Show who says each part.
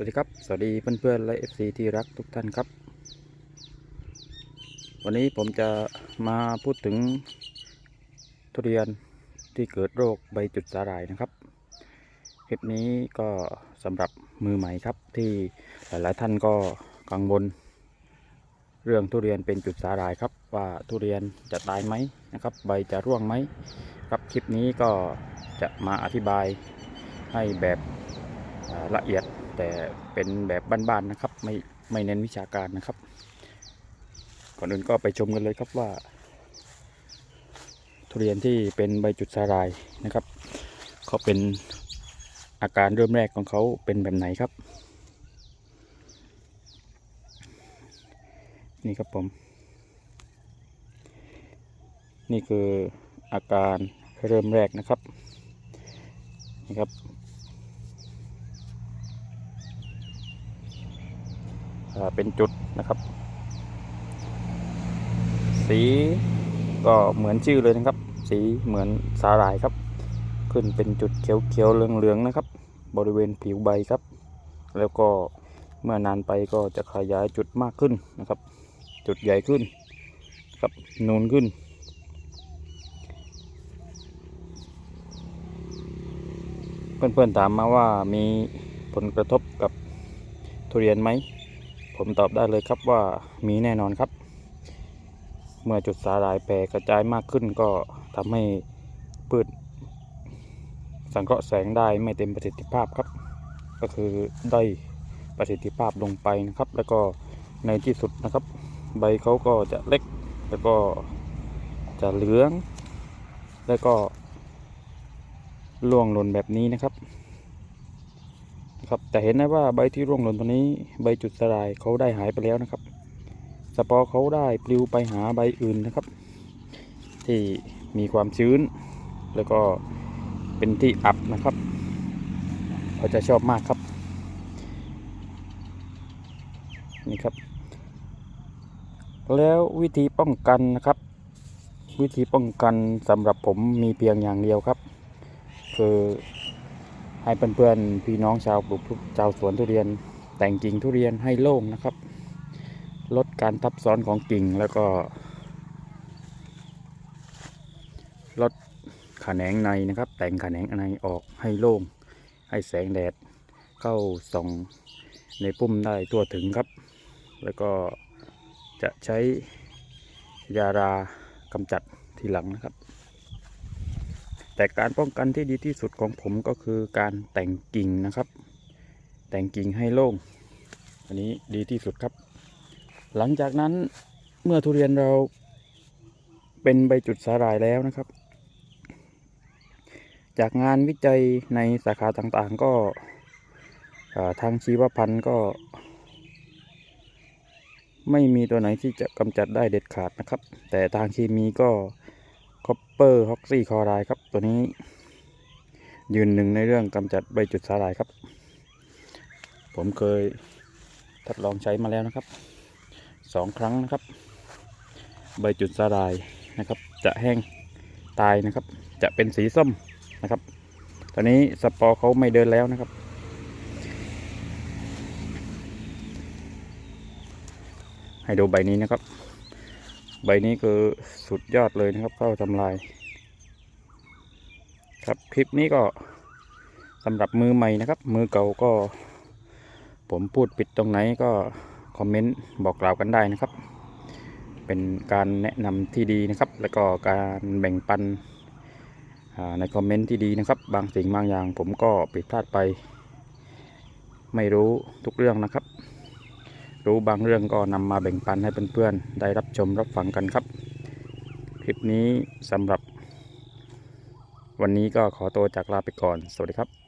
Speaker 1: สวัสดีครับ สวัสดีเพื่อนๆและ FC ที่รักทุกท่านครับ วันนี้ผมจะมาพูดถึงทุเรียนที่เกิดโรคใบจุดสาหร่ายนะครับคลิปนี้ก็สำหรับมือใหม่ครับที่หลายๆท่านก็กังวล เรื่องทุเรียนเป็นจุดสาหร่ายครับ ว่าทุเรียนจะตายไหมนะครับ ใบจะร่วงไหมครับคลิปนี้ก็จะมาอธิบายให้แบบ ละเอียดแต่เป็นแบบบ้านๆนะครับ ไม่ไม่เน้นวิชาการนะครับ ก่อนอื่นก็ไปชมกันเลยครับว่า ทุเรียนที่เป็นใบจุดสาหร่ายนะครับเขาเป็นอาการเริ่มแรกของเขาเป็นแบบไหนครับ นี่ครับผม นี่คืออาการเริ่มแรกนะครับนี่ครับอ่า เป็นจุดนะครับ สีก็เหมือนชื่อเลยนะครับ สีเหมือนสาหร่ายครับ ขึ้นเป็นจุดเขียวๆเหลืองๆนะครับ บริเวณผิวใบครับ แล้วก็เมื่อนานไปก็จะขยายจุดมากขึ้นนะครับ จุดใหญ่ขึ้นครับนูนขึ้น เพื่อนๆถามมาว่ามีผลกระทบกับทุเรียนไหม ผมตอบได้เลยครับว่ามีแน่นอนครับ เมื่อจุดสาหร่ายแผ่กระจายมากขึ้นก็ทำให้พืชสังเคราะห์แสงได้ไม่เต็มประสิทธิภาพครับ ก็คือได้ประสิทธิภาพลงไปนะครับ แล้วก็ในที่สุดนะครับ ใบเขาก็จะเล็กแล้วก็จะเหลือง แล้วก็ร่วงหล่นแบบนี้นะครับ ครับแต่เห็นได้ว่าใบที่ร่วงหล่นตัวนี้ใบจุดสลายเขาได้หายไปแล้วนะครับ สปอร์เขาได้ปลิวไปหาใบอื่นนะครับ ที่มีความชื้น แล้วก็เป็นที่อับนะครับเขาจะชอบมากครับ นี่ครับ แล้ววิธีป้องกันนะครับ วิธีป้องกันสำหรับผมมีเพียงอย่างเดียวครับ คือ ให้เพื่อนๆพี่น้องชาวปลูกชาวสวนทุเรียน แต่งกิ่งทุเรียนให้โล่งนะครับ ลดการทับซ้อนของกิ่งแล้วก็ ลดขแขนงในนะครับ แต่งขแขนงในออกให้โล่ง ให้แสงแดดเข้าส่องในปุ่มได้ทั่วถึงครับ แล้วก็จะใช้ยารากำจัดทีหลังนะครับ แต่การป้องกันที่ดีที่สุดของผมก็คือการแต่งกิ่งนะครับ แต่งกิ่งให้โล่ง อันนี้ดีที่สุดครับ หลังจากนั้นเมื่อทุเรียนเราเป็นใบจุดสาหร่ายแล้วนะครับ จากงานวิจัยในสาขาต่างๆ ก็ทางชีวพันธุ์ก็ ไม่มีตัวไหนที่จะกำจัดได้เด็ดขาดนะครับ แต่ทางเคมีก็ คอปเปอร์ฮอกซี่คอไรครับ ตัวนี้ยืนหนึ่งในเรื่องกำจัดใบจุดสาหร่ายครับ ผมเคยทดลองใช้มาแล้วนะครับสองครั้งนะครับ ใบจุดสาหร่ายนะครับ จะแห้งตายนะครับ จะเป็นสีส้มนะครับ ตอนนี้สปอร์เขาไม่เดินแล้วนะครับ ให้ดูใบนี้นะครับ ใบนี้คือสุดยอดเลยนะครับเข้าทำลาย ครับคลิปนี้ก็สำหรับมือใหม่นะครับ มือเก่าก็ ผมพูดผิดตรงไหนก็คอมเมนต์บอกกล่าวกันได้นะครับ เป็นการแนะนำที่ดีนะครับ แล้วก็การแบ่งปันในคอมเมนต์ที่ดีนะครับ บางสิ่งบางอย่างผมก็ผิดพลาดไป ไม่รู้ทุกเรื่องนะครับ รู้บางเรื่องก็นำมาแบ่งปันให้เพื่อนๆ ได้รับชมรับฟังกันครับ คลิปนี้สำหรับ วันนี้ก็ขอตัวจากลาไปก่อน สวัสดีครับ